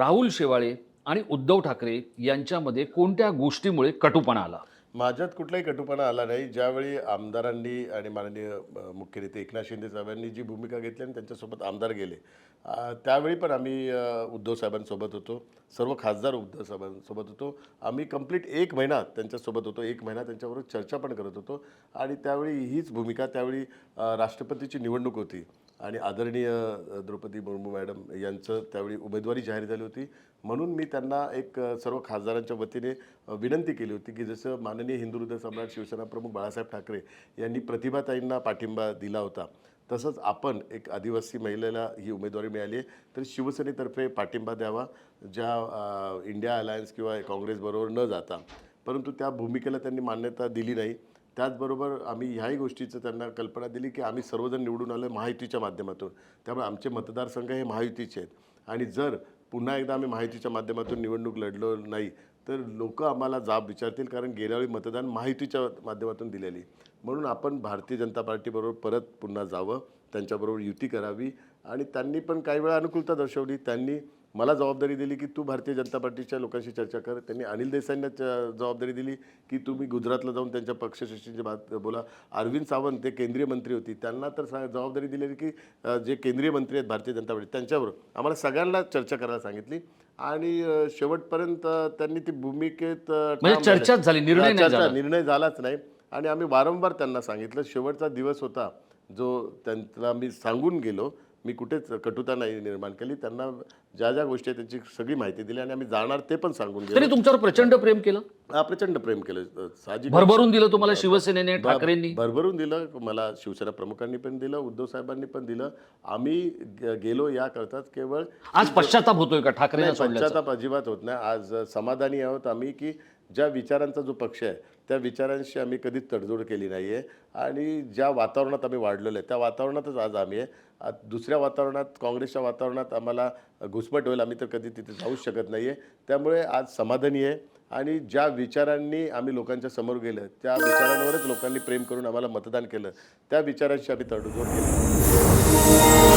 राहुल शेवाळे आणि उद्धव ठाकरे यांच्यामध्ये कोणत्या गोष्टीमुळे कटुपणा आला? माझ्यात कुठलाही कटुपणा आला नाही. ज्यावेळी आमदारांनी आणि माननीय मुख्य नेते एकनाथ शिंदे साहेबांनी जी भूमिका घेतली आणि त्यांच्यासोबत आमदार गेले त्यावेळी पण आम्ही उद्धव साहेबांसोबत होतो. सर्व खासदार उद्धव साहेबांसोबत होतो. आम्ही कंप्लीट एक महिना त्यांच्यासोबत होतो. एक महिना त्यांच्याबरोबर चर्चा पण करत होतो. आणि त्यावेळी हीच भूमिका त्यावेळी राष्ट्रपतीची निवडणूक होती. आणि आदरणीय द्रौपदी मुर्मू मॅडम यांचं त्यावेळी उमेदवारी जाहीर झाली होती. म्हणून मी त्यांना एक सर्व खासदारांच्या वतीने विनंती केली होती की जसं माननीय हिंदू हृदय सम्राट शिवसेना प्रमुख बाळासाहेब ठाकरे यांनी प्रतिभाताईंना पाठिंबा दिला होता तसंच आपण एक आदिवासी महिलेला ही उमेदवारी मिळाली आहे. तर शिवसेनेतर्फे पाठिंबा द्यावा ज्या इंडिया अलायन्स किंवा काँग्रेसबरोबर न जाता. परंतु त्या भूमिकेला त्यांनी मान्यता दिली नाही. त्याचबरोबर आम्ही ह्याही गोष्टीचं त्यांना कल्पना दिली की आम्ही सर्वजण निवडून आलो महायुतीच्या माध्यमातून. त्यामुळे आमचे मतदारसंघ हे महायुतीचे आहेत. आणि जर पुन्हा एकदा आम्ही माहितीच्या माध्यमातून निवडणूक लढलो नाही तर लोक आम्हाला जाब विचारतील कारण गेल्यावेळी मतदान माहितीच्या माध्यमातून दिलेली. म्हणून आपण भारतीय जनता पार्टीबरोबर परत पुन्हा जावं त्यांच्याबरोबर युती करावी आणि त्यांनी पण काही वेळा अनुकूलता दर्शवली. त्यांनी मला जबाबदारी दिली की तू भारतीय जनता पार्टीच्या लोकांशी चर्चा कर. त्यांनी अनिल देसाईंना जबाबदारी दिली की तुम्ही गुजरातला जाऊन त्यांच्या पक्षश्रेष्ठींची बात बोला. अरविंद सावंत ते केंद्रीय मंत्री होती. त्यांना तर सा- जबाबदारी दिलेली की जे केंद्रीय मंत्री आहेत भारतीय जनता पार्टी त्यांच्याबरोबर आम्हाला सगळ्यांना चर्चा करायला सांगितली. आणि शेवटपर्यंत त्यांनी ती भूमिकेत म्हणजे. चर्चाच झाली, निर्णय. निर्णय झालाच नाही. आणि आम्ही वारंवार त्यांना सांगितलं शेवटचा दिवस होता जो त्यांना मी सांगून गेलो मी कुठेच कटुता नाही निर्माण केली. त्यांना ज्या ज्या गोष्टी त्यांची सगळी माहिती दिली आणि आम्ही जाणार ते पण सांगून त्यांनी तुमच्यावर प्रचंड प्रेम केलं? प्रचंड प्रेम केलं. साहजिक भरभरून दिलं तुम्हाला शिवसेनेने ठाकरेंनी? भरभरून दिलं. मला शिवसेना प्रमुखांनी पण दिलं उद्धव साहेबांनी पण दिलं. आम्ही गेलो या करतात केवळ आज पश्चाताप होतोय का सोडल्याचा? पश्चाताप अजिबात होत नाही. आज समाधानी आहोत आम्ही की ज्या विचारांचा जो पक्ष आहे त्या विचारांशी आम्ही कधीच तडजोड केली नाही आहे आणि ज्या वातावरणात आम्ही वाढलेलो आहे त्या वातावरणातच आज आम्ही आहे. आज दुसऱ्या वातावरणात काँग्रेसच्या वातावरणात आम्हाला घुसमट होईल. आम्ही तर कधी तिथे जाऊच शकत नाही आहे त्यामुळे आज समाधानी आहे. आणि ज्या विचारांनी आम्ही लोकांच्या समोर गेलं त्या विचारांवरच लोकांनी प्रेम करून आम्हाला मतदान केलं त्या विचारांशी आम्ही तडजोड केली.